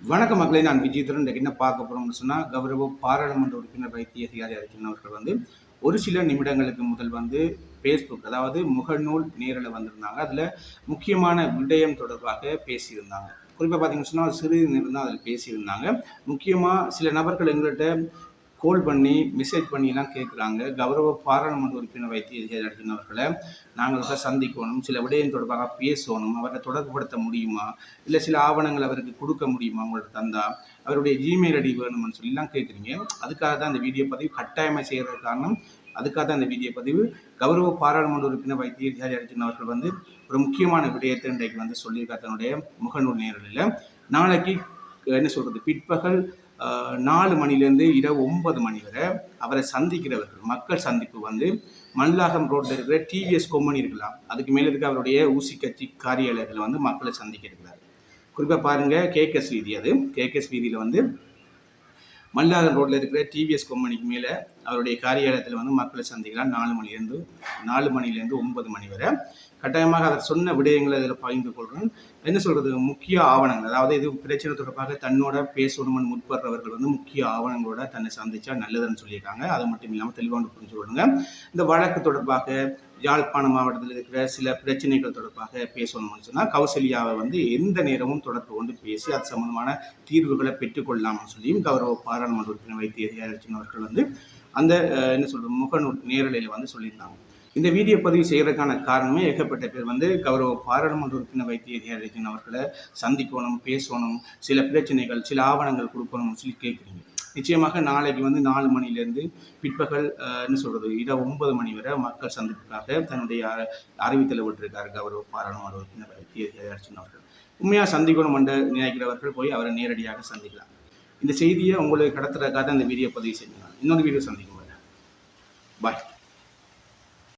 வணக்க மக்களை நான் விஜயதரன் என்ன பார்க்க போகிறோம்னு சொன்னால் கௌரவ பாராளுமன்ற உறுப்பினர் வைத்திய அதிகாரி அர்ஜுன் அவர்கள் வந்து ஒரு சில நிமிடங்களுக்கு முதல் வந்து ஃபேஸ்புக் அதாவது முகநூல் நேரில் வந்திருந்தாங்க. அதில் முக்கியமான விடயம் தொடர்பாக பேசியிருந்தாங்க. குறிப்பாக பார்த்தீங்கன்னு சொன்னால் சிறிது நேரம் தான் அதில் பேசியிருந்தாங்க. முக்கியமாக சில நபர்கள் எங்கள்கிட்ட கோல் பண்ணி மெசேஜ் பண்ணிலாம் கேட்குறாங்க. கௌரவ பாராளுமன்ற உறுப்பினர் வைத்தியர்கள் அதிகாரி அர்ஜுன் அவர்களை நாங்கள் சந்திக்கணும். சில விடயம் தொடர்பாக பேசணும். அவரை தொடர்புபடுத்த முடியுமா? இல்லை சில ஆவணங்கள் அவருக்கு கொடுக்க முடியுமா? உங்கள்ட்ட தந்தா அவருடைய ஜிமெயில் ஐடி வேணும்னு சொல்லிலாம் கேட்குறீங்க. அதுக்காக தான் அந்த வீடியோ பதிவு கட்டாயமாக செய்கிறது காரணம் அதுக்காக தான் இந்த வீடியோ பதிவு கௌரவ பாராளுமன்ற உறுப்பினர் வைத்திய அதிகாரி அர்ஜுன் அவர்கள் வந்து ஒரு முக்கியமான விடயத்தை இன்றைக்கு வந்து சொல்லியிருக்கார். தன்னுடைய முகநூல் நேரலில் நாளைக்கு என்ன சொல்கிறது பிற்பகல் நாலு மணிலேருந்து இரவு ஒன்பது மணி வரை அவரை சந்திக்கிறவர்கள் மக்கள் சந்திப்பு வந்து மல்லாகம் ரோட்டில் இருக்கிற டிவிஎஸ் கொம்மனி இருக்கலாம். அதுக்கு மேலே இருக்க அவருடைய ஊசி கட்சி காரியாலயத்தில் வந்து மக்களை சந்திக்க இருக்கிறார். குறிப்பாக பாருங்கள் கேகேஎஸ் வீதி அது. கேகேஎஸ் வீதியில் வந்து மல்லாரன் ரோட்டில் இருக்கிற டிவிஎஸ் கொம்பனிக்கு மேலே அவருடைய காரியாலயத்தில் வந்து மக்களை சந்திக்கிறார் நாலு மணிலேருந்து நாலு மணிலேருந்து ஒன்பது மணி வரை. கட்டாயமாக அவர் சொன்ன விடயங்களை இதில் பகிர்ந்து கொள்கிறேன் என்ன சொல்கிறது முக்கிய ஆவணங்கள். அதாவது இது பிரச்சனை தொடர்பாக தன்னோட பேசணும்னு முற்படுறவர்கள் வந்து முக்கிய ஆவணங்களோட தன்னை சந்திச்சா நல்லதுன்னு சொல்லியிருக்காங்க. அது மட்டும் இல்லாமல் தெளிவாக புரிஞ்சு கொள்ளுங்க. இந்த வழக்கு தொடர்பாக யாழ்ப்பாண மாவட்டத்தில் இருக்கிற சில பிரச்சனைகள் தொடர்பாக பேசணும்னு சொன்னால் கௌசல்யாவை வந்து எந்த நேரமும் தொடர்பு கொண்டு பேசி அது சம்பந்தமான தீர்வுகளை பெற்றுக்கொள்ளலாம்னு சொல்லியும் கௌரவ பாராளுமன்ற உறுப்பினர் வைத்திய அதிகாரி அவர்கள் வந்து அந்த என்ன சொல்கிற முகநூல் நேரலையில் வந்து சொல்லியிருந்தாங்க. இந்த வீடியோ பதிவு செய்கிறதுக்கான காரணமே ஏகப்பட்ட பேர் வந்து கௌரவ பாராளுமன்ற உறுப்பினர் வைத்திய அதிகாரி அவர்களை சந்திக்கணும் பேசணும் சில பிரச்சனைகள் சில ஆவணங்கள் கொடுக்கணும்னு சொல்லி கேட்குறீங்க. நிச்சயமாக நாளைக்கு வந்து நாலு மணிலேருந்து பிற்பகல் என்ன சொல்கிறது இரவு ஒன்பது மணி வரை மக்கள் சந்திப்புக்காக தன்னுடைய அறிவித்தலை விட்டிருக்காரு கௌரவ பாராளுமன்ற உறுப்பினர் அவர்கள். உண்மையாக சந்திக்கணும் என்று நினைக்கிறவர்கள் போய் அவரை நேரடியாக சந்திக்கலாம். இந்த செய்தியை உங்களுக்கு கடத்துறதுக்காக அந்த வீடியோ பதிவு செஞ்சுக்கலாம் இன்னொரு வீடியோ சந்திக்கும் பாய்